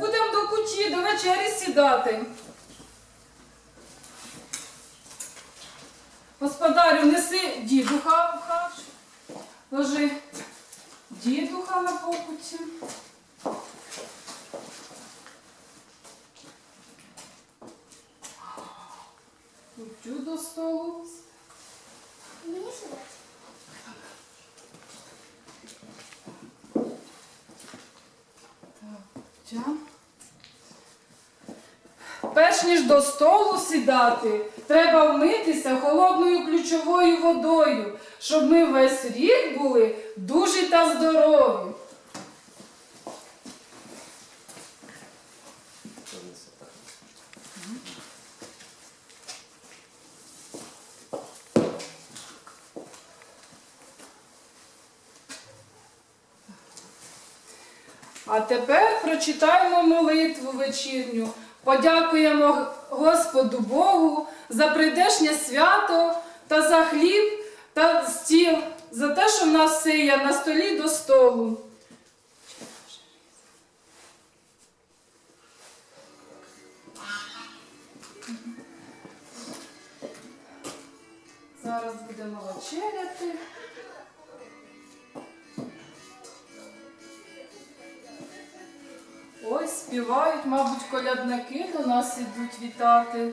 будемо до куті, до вечері сідати. Господарю, неси дідуха в хаш. Ложи дідуха на покуті. Кутю до столу. Мені сідати? Тя. Перш ніж до столу сідати, треба вмитися холодною ключовою водою, щоб ми весь рік були дужі та здорові. А тепер прочитаємо молитву вечірню. Подякуємо Господу Богу за прийдешнє свято та за хліб та стіл, за те, що в нас все є на столі до столу. Зараз будемо вечеряти. Ось співають, мабуть, колядники до нас ідуть вітати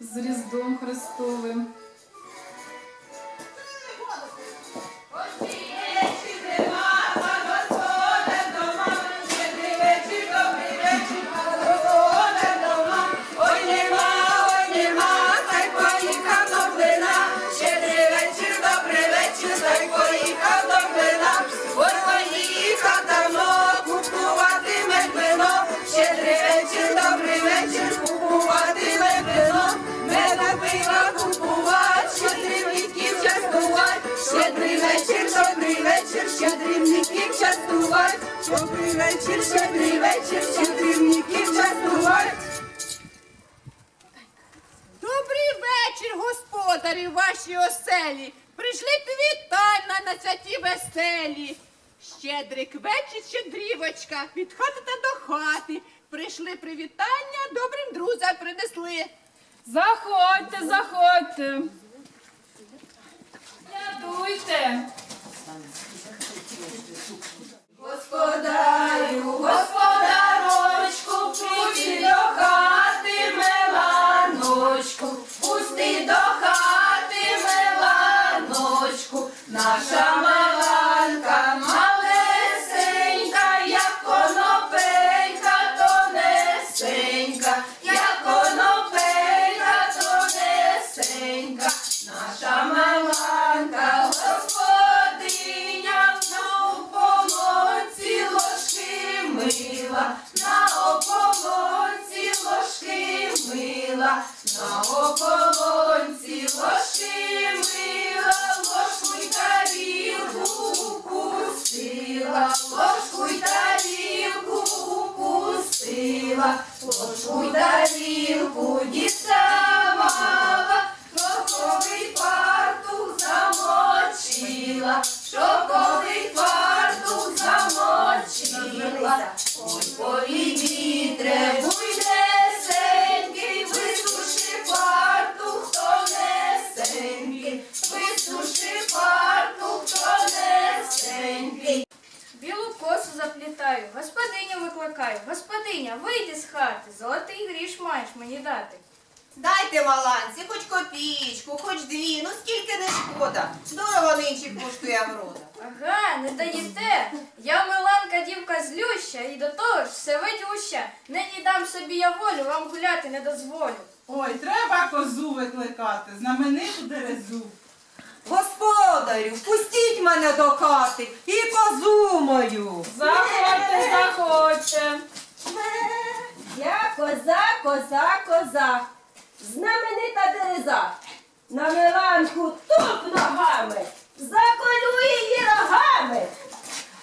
з Різдвом Христовим. Пива купувати, щедрівників частувати. Щедрий вечір, добрий вечір, щедрівників частувати. Добрий вечір, щедрий вечір, щедрівників частувати. Добрий вечір, господарі, вашій оселі. Прийшли вітання на святі веселі. Щедрик вечір, щедрівочка, від хати та до хати. Прийшли привітання, добрим друзям принесли. Заходьте, заходьте. Рятуйте. Мила, на ополонці лошими, ложку й тарілку упустила, ложку й тарілку упустила, ложку й тарілку господиню. Господиня, вийди з хати, золотий гріш маєш мені дати. Дайте маланці, хоч копійку, хоч дві, ну скільки не шкода. Дорого нинче коштує врода. Ага, не даєте. Я Миланка дівка злюща і до того ж все видюща. Нині дам собі я волю, вам гуляти не дозволю. Ой, треба козу викликати, знамениту дерезу. Господарю, пустіть мене до хати і козу мою. Заходьте, заходьте. Я коза, коза, коза, знаменита дереза. На миланку туп ногами, заколю її рогами.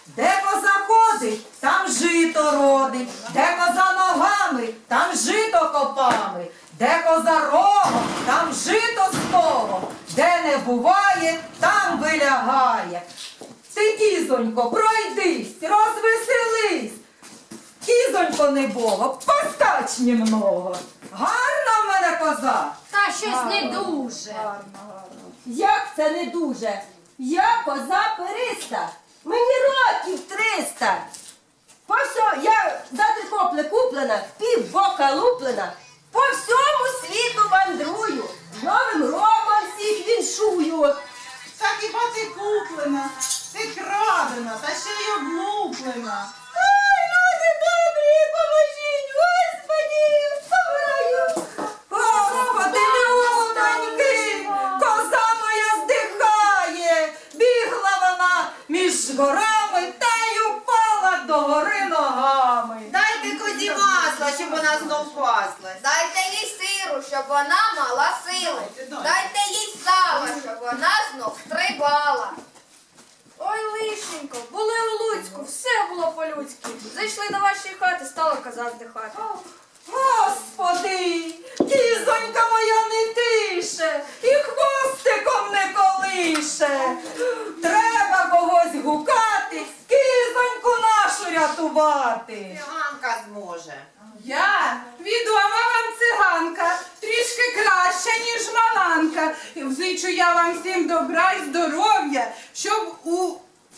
Де коза ходить, там жито родить, де коза ногами, там жито копами, де коза рогом, там жито стогом, де не буває, там вилягає. Ти кізонько, пройдись, розвеселись. Кізонько небого, поскач німного. Гарна в мене коза. Та щось не дуже. Як це не дуже? Я коза периста. Мені років 300. По всьому, я за три копли куплена, пів бока луплена. По всьому світу мандрую. З Новим роком віншую. Та хіба ти куплена, ти крадена, та ще й облуплена. Ой, люди добрі, поможіть, господі, помираю. Господи, людоньки, коза моя здихає. Бігла вона між горами та й упала до гори ногами. Дайте козі масла, щоб вона знов паслась. Дайте їй сиру, щоб вона мала сили. Дайте їй сала, щоб вона знов стрибала. Ой, лишенько, були у Луцьку, все було по-людськи. Зайшли до вашої хати, стала казати хати. Господи, кізонька моя не тише і хвостиком не колише. Треба когось гукати, кізоньку нашу рятувати. Циганка зможе. Я відома вам циганка, трішки краща, ніж маланка. І Взичу я вам всім добра і здоров'я, щоб у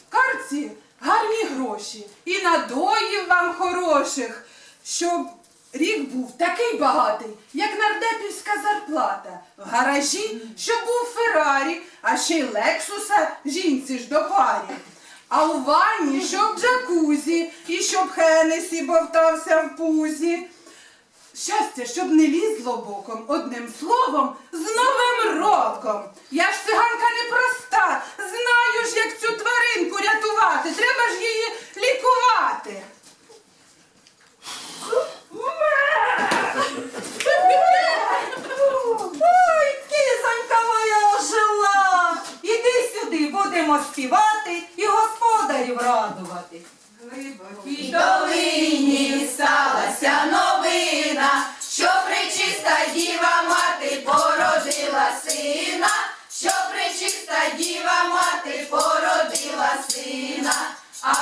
карці гарні гроші і надоїв вам хороших, щоб рік був такий багатий, як нардепівська зарплата. В гаражі, щоб був Феррарі, а ще й Лексуса жінці ж до парі. А у ванні, щоб джакузі, і щоб Хенесі бовтався в пузі. Щастя, щоб не лізло боком, одним словом, з Новим роком. Я ж циганка непроста, знаю ж, як цю тваринку рятувати, треба ж її сина, а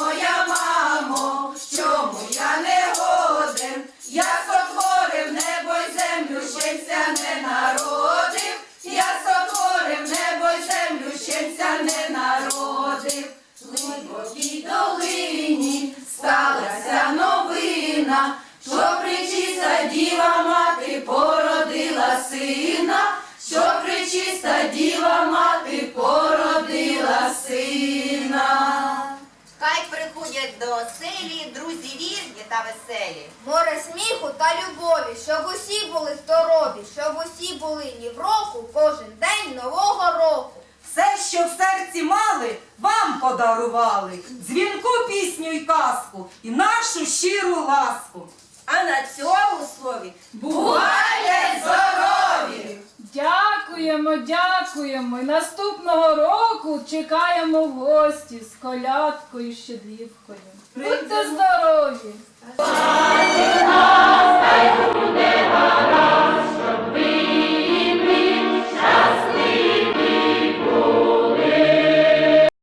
моя, мамо, чому я не годен? Я сотворив небо й землю, щемся не народив. Я сотворив небо й землю, щемся не народив. В глибокій долині сталася новина, до оселі друзі вірні та веселі. Море сміху та любові, щоб усі були здорові, щоб усі були ні в року, кожен день нового року. Все, що в серці мали, вам подарували. Дзвінку пісню й казку і нашу щиру ласку. А на цьому слові Бувайте здорові! Дякуємо, дякуємо. І наступного року чекаємо в гості з колядкою щедрівкою. Будьте здорові! буде гаразд!